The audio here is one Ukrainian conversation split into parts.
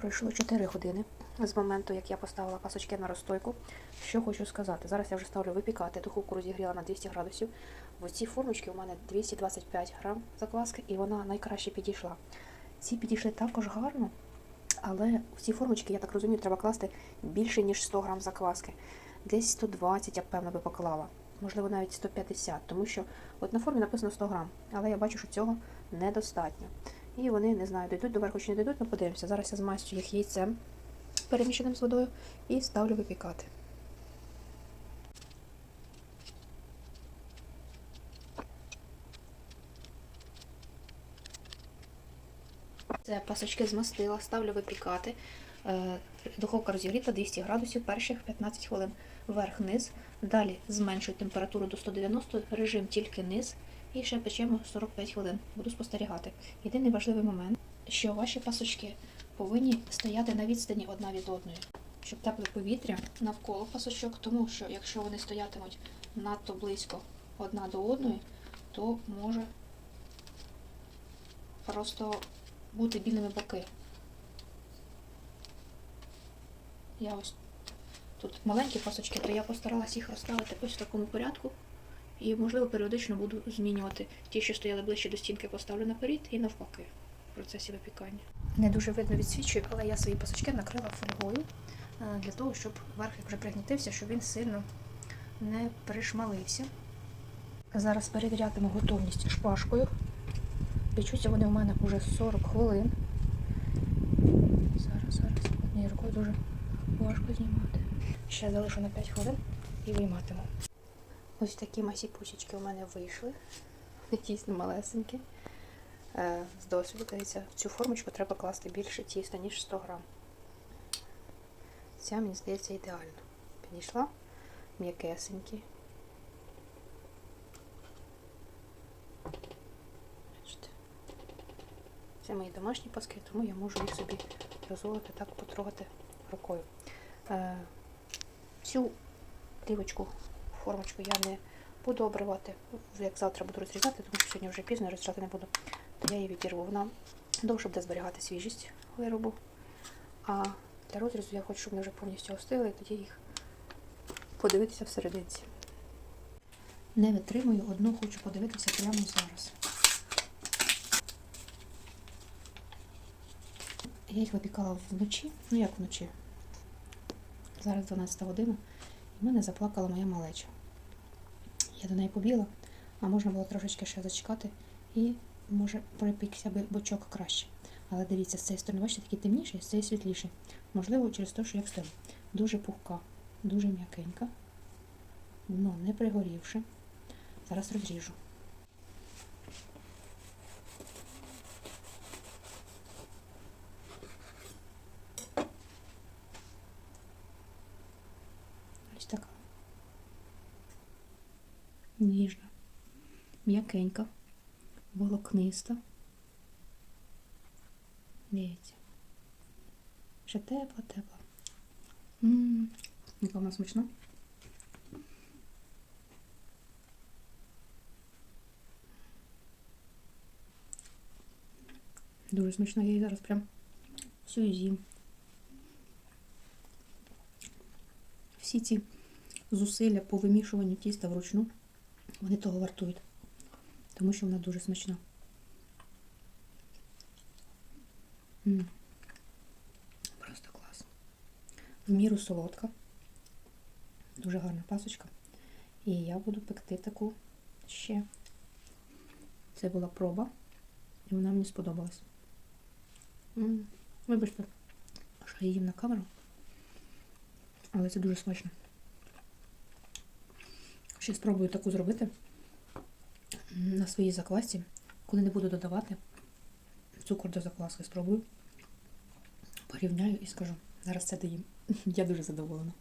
Пройшло 4 години з моменту, як я поставила пасочки на розстойку. Що хочу сказати. Зараз я вже ставлю випікати. Духовку розігріла на 200 градусів. В цій формочці у мене 225 грам закваски, і вона найкраще підійшла. Ці підійшли також гарно, але в ці формочки, я так розумію, треба класти більше, ніж 100 грам закваски. Десь 120, я певно, би поклала. Можливо, навіть 150, тому що от на формі написано 100 грам, але я бачу, що цього недостатньо. І вони, не знаю, дійдуть до верху чи не дійдуть, ну подивимося. Зараз я змастю їх яйцем перемішаним з водою і ставлю випікати. Це пасочки змастила, ставлю випікати. Е, Духовка розігріта 200 градусів перших 15 хвилин вверх-низ. Далі зменшую температуру до 190, режим тільки низ. І ще печемо 45 хвилин. Буду спостерігати. Єдиний важливий момент, що ваші пасочки повинні стояти на відстані одна від одної, щоб тепле повітря навколо пасочок, тому що якщо вони стоятимуть надто близько одна до одної, то може просто бути білими боки. Я ось тут маленькі пасочки, то я постаралась їх розставити ось в такому порядку. І, можливо, періодично буду змінювати. Ті, що стояли ближче до стінки, поставлю наперед і навпаки в процесі випікання. Не дуже видно відсвічую, але я свої пасочки накрила фольгою е, для того, щоб верх як вже пригнітився, щоб він сильно не пришмалився. Зараз перевірятиму готовність шпажкою. Печуться вони у мене вже 40 хвилин. Зараз, зараз, однією рукою дуже важко знімати. Ще залишу на 5 хвилин і вийматиму. Ось такі масіпусечки у мене вийшли. Тісно малесенькі. Е, З досвіду, дивіться, в цю формочку треба класти більше тіста, ніж 100 грам. Ця, мені здається, ідеально. Підійшла м'якесенькі. Це мої домашні паски, тому я можу їх собі дозволити так потрогати рукою. Е, Цю плівочку, формочку я не буду обривати. Як завтра буду розрізати, тому що сьогодні вже пізно розрізати не буду. То я її відірву. Вона довше буде зберігати свіжість виробу. А для розрізу я хочу, щоб вони вже повністю остили, і тоді їх подивитися всерединці. Не витримую, одну хочу подивитися прямо зараз. Я їх випікала вночі, ну як вночі. Зараз 12 година, в мене заплакала моя малеча. Я до неї побігла, а можна було трошечки ще зачекати, і може припікся би бочок краще. Але дивіться, з цієї сторони, бачите, такий темніший, з цієї світліший. Можливо, через те, що я стою. Дуже пухка, дуже м'якенька, дно не пригорівши. Зараз розріжу. Ось така. Ніжна, м'якенька, волокниста. Дивіться. Ще тепла, тепла. Яка вона смачна. Дуже смачно, я її зараз прям всю з'їм. Всі ці зусилля по вимішуванню тіста вручну, вони того вартують, тому що вона дуже смачна. М. Просто клас. В міру солодка. Дуже гарна пасочка. І я буду пекти таку ще. Це була проба, і вона мені сподобалась. М. Вибачте, що я їм на камеру. Але це дуже смачно. Ще спробую таку зробити на своїй заквасці, коли не буду додавати цукор до закваски. Спробую, порівняю і скажу. Зараз це доїм. Я дуже задоволена.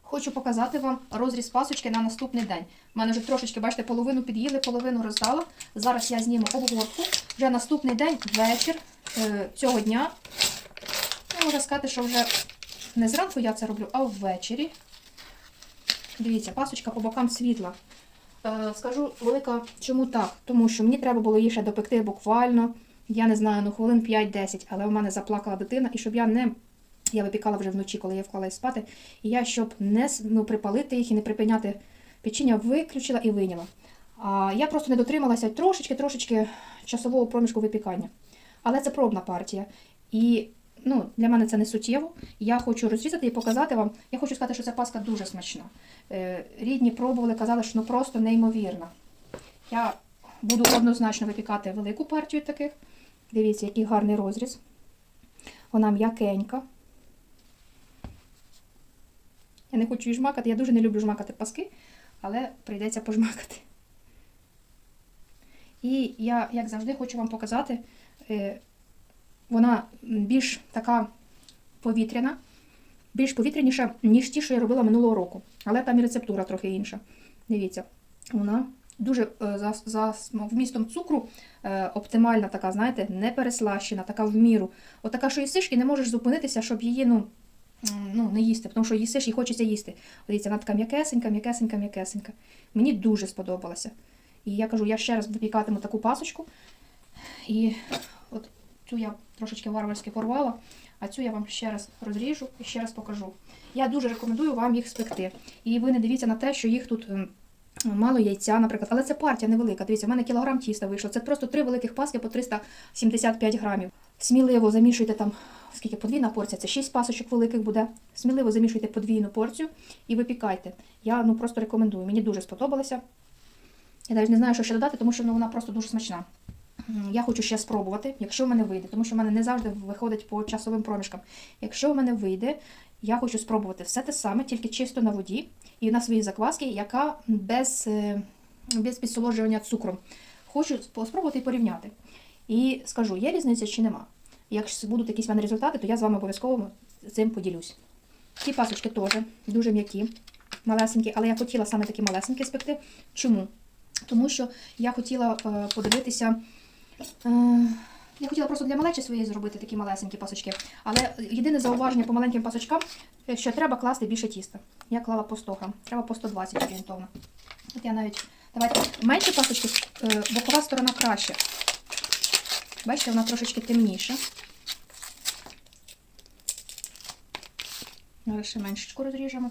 Хочу показати вам розріз пасочки на наступний день. У мене вже трошечки, бачите, половину під'їли, половину роздала. Зараз я зніму обгортку. Вже наступний день, вечір е, цього дня. Я можу сказати, що вже не зранку я це роблю, а ввечері. Дивіться, пасочка по бокам світла. Е, скажу велика, чому так? Тому що мені треба було її ще допекти буквально я не знаю, ну хвилин 5-10, але у мене заплакала дитина, і щоб я не. Я випікала вже вночі, коли я вклалась спати. І я, щоб не ну, припалити їх і не припиняти печіння, виключила і вийняла. А я просто не дотрималася трошечки-трошечки часового проміжку випікання. Але це пробна партія. І ну, для мене це не суттєво. Я хочу розрізати і показати вам. Я хочу сказати, що ця паска дуже смачна. Е, рідні пробували, казали, що ну просто неймовірна. Я буду однозначно випікати велику партію таких. Дивіться, який гарний розріз. Вона м'якенька. Я не хочу її жмакати, я дуже не люблю жмакати паски, але прийдеться пожмакати. І я, як завжди, хочу вам показати, е, вона більш така повітряна, більш повітряніша, ніж ті, що я робила минулого року. Але там і рецептура трохи інша. Дивіться, вона дуже е, за, за вмістом цукру е, оптимальна, така, знаєте, не переслащена, така в міру. Отака, що їсиш і не можеш зупинитися, щоб її ну, ну, не їсти, тому що їсиш і хочеться їсти. Дивіться, вона така м'якесенька, м'якесенька, м'якесенька. Мені дуже сподобалася. І я кажу, я ще раз випікатиму таку пасочку. І от цю я трошечки варварськи порвала, а цю я вам ще раз розріжу і ще раз покажу. Я дуже рекомендую вам їх спекти. І ви не дивіться на те, що їх тут ем, мало яйця, наприклад. Але це партія невелика. Дивіться, в мене кілограм тіста вийшло. Це просто три великих паски по 375 грамів. Сміливо замішуйте там, скільки подвійна порція, це 6 пасочок великих буде. Сміливо замішуйте подвійну порцію і випікайте. Я ну просто рекомендую. Мені дуже сподобалося. Я навіть не знаю, що ще додати, тому що ну, вона просто дуже смачна. Я хочу ще спробувати, якщо в мене вийде, тому що в мене не завжди виходить по часовим проміжкам. Якщо в мене вийде, я хочу спробувати все те саме, тільки чисто на воді і на своїй закваски, яка без, е, без підсолоджування цукром. Хочу спробувати і порівняти. І скажу, є різниця чи нема. Якщо будуть якісь в мене результати, то я з вами обов'язково цим поділюсь. Ці пасочки теж дуже м'які, малесенькі, але я хотіла саме такі малесенькі спекти. Чому? Тому що я хотіла е, подивитися. Е, я хотіла просто для малечі своєї зробити такі малесенькі пасочки. Але єдине зауваження по маленьким пасочкам, е, що треба класти більше тіста. Я клала по 100 грам, треба по 120 орієнтовно. От я навіть. Давайте менші пасочки, е, бокова сторона краще. Бачите, вона трошечки темніша. Зараз ще меншечку розріжемо.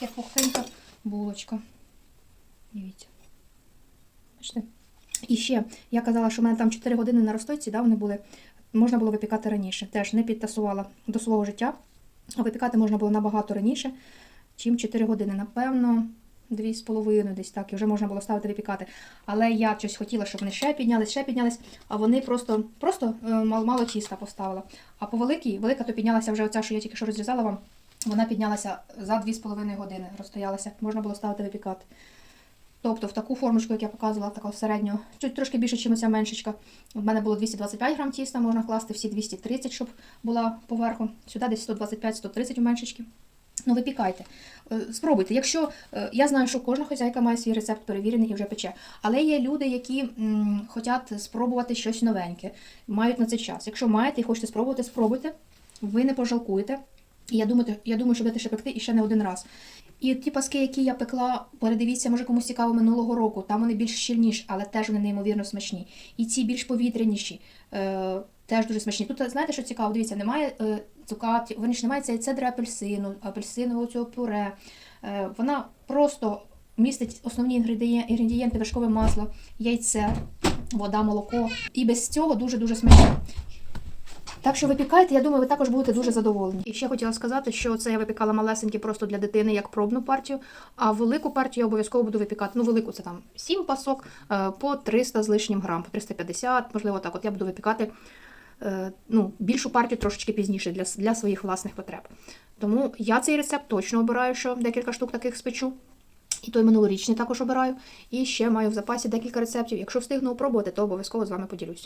Як пухенька булочка. Дивіться. І ще, я казала, що в мене там 4 години на розстойці, да, вони були. Можна було випікати раніше. Теж не підтасувала до свого життя. А випікати можна було набагато раніше, чим 4 години. Напевно, 2,5 десь так, і вже можна було ставити випікати. Але я щось хотіла, щоб вони ще піднялись, ще піднялись, а вони просто, просто е, мало тіста поставила. А по великій, велика то піднялася вже оця, що я тільки що розрізала вам, вона піднялася за 2,5 години, розстоялася. Можна було ставити випікати. Тобто в таку формочку, як я показувала, такого середнього, чуть трошки більше, ніж ця меншечка. У мене було 225 грам тіста, можна класти всі 230, щоб була поверху. Сюди десь 125-130 у меншечки. Ну, випікайте. Е, Спробуйте. Якщо е, я знаю, що кожна хозяйка має свій рецепт перевірений і вже пече. Але є люди, які м, хочуть спробувати щось новеньке, мають на це час. Якщо маєте і хочете спробувати, спробуйте. Ви не пожалкуєте. І я думаю, я думаю, що будете ще пекти і ще не один раз. І ті паски, які я пекла, передивіться, може комусь цікаво минулого року. Там вони більш щільніші, але теж вони неймовірно смачні. І ці більш повітряніші, е, теж дуже смачні. Тут знаєте, що цікаво? Дивіться, немає е, цукатів, вони ж немає цієї цедри апельсину, апельсинового цього пюре. Е, вона просто містить основні інгредієнти, вершкове масло, яйце, вода, молоко. І без цього дуже-дуже смачно. Так що випікайте, я думаю, ви також будете дуже задоволені. І ще хотіла сказати, що це я випікала малесенькі просто для дитини як пробну партію, а велику партію я обов'язково буду випікати. Ну, велику це там 7 пасок е, по 300 з лишнім грам, по 350, можливо, так. От я буду випікати е, ну, більшу партію трошечки пізніше для, для своїх власних потреб. Тому я цей рецепт точно обираю, що декілька штук таких спечу. І той минулорічний також обираю. І ще маю в запасі декілька рецептів. Якщо встигну опробувати, то обов'язково з вами поділюсь.